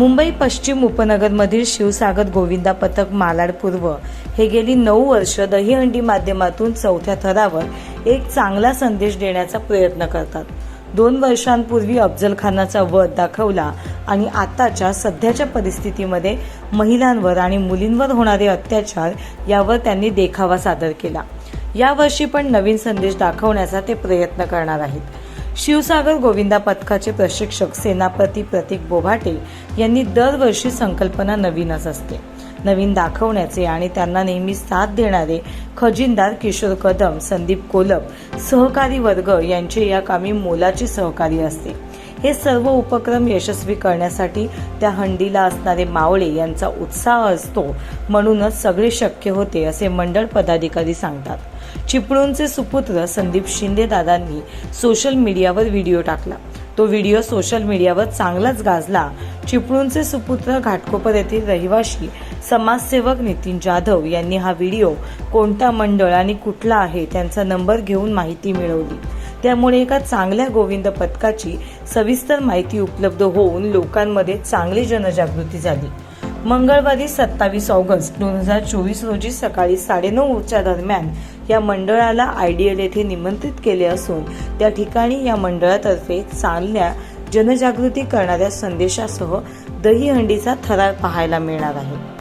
मुंबई पश्चिम उपनगरमधील शिवसागर गोविंदा पथक मालाड पूर्व हे गेली नऊ वर्ष दहीहंडी माध्यमातून चौथ्या थरावर एक चांगला संदेश देण्याचा प्रयत्न करतात. दोन वर्षांपूर्वी अफजल खानाचा वध दाखवला आणि आताच्या सध्याच्या परिस्थितीमध्ये महिलांवर आणि मुलींवर होणारे अत्याचार यावर त्यांनी देखावा सादर केला. यावर्षी पण नवीन संदेश दाखवण्याचा ते प्रयत्न करणार आहेत. शिवसागर गोविंदा पथकाचे प्रशिक्षक सेनापती प्रतीक बोभाटे यांनी दरवर्षी संकल्पना नवीनच असते. नवीन दाखवण्याचे आणि त्यांना नेहमी साथ देणारे खजिनदार किशोर कदम संदीप कोलप सहकारी वर्ग यांचे या कामी मोलाचे सहकारी असते. हे सर्व उपक्रम यशस्वी करण्यासाठी त्या हंडीला असणारे मावळे यांचा उत्साह असतो म्हणूनच सगळे शक्य होते असे मंडळ पदाधिकारी सांगतात. चिपळूणचे सुपुत्र संदीप शिंदे दादांनी सोशल मीडियावर व्हिडिओ टाकला. तो व्हिडिओ सोशल मीडियावर चांगलाच गाजला. चिपळूणचे सुपुत्र घाटकोपर येथील रहिवाशी समाजसेवक नितीन जाधव यांनी हा व्हिडिओ कोणता मंडळ आणि कुठला आहे त्यांचा नंबर घेऊन माहिती मिळवली. त्यामुळे एका चांगल्या गोविंद पथकाची सविस्तर माहिती उपलब्ध होऊन लोकांमध्ये चांगली जनजागृती झाली. मंगळवारी सत्तावीस ऑगस्ट दोन हजार चोवीस रोजी सकाळी साडेनऊच्या दरम्यान या मंडळाला आयडीएल येथे निमंत्रित केले असून त्या ठिकाणी या मंडळातर्फे चांगल्या जनजागृती करणाऱ्या संदेशासह दहीहंडीचा थरार पाहायला मिळणार आहे.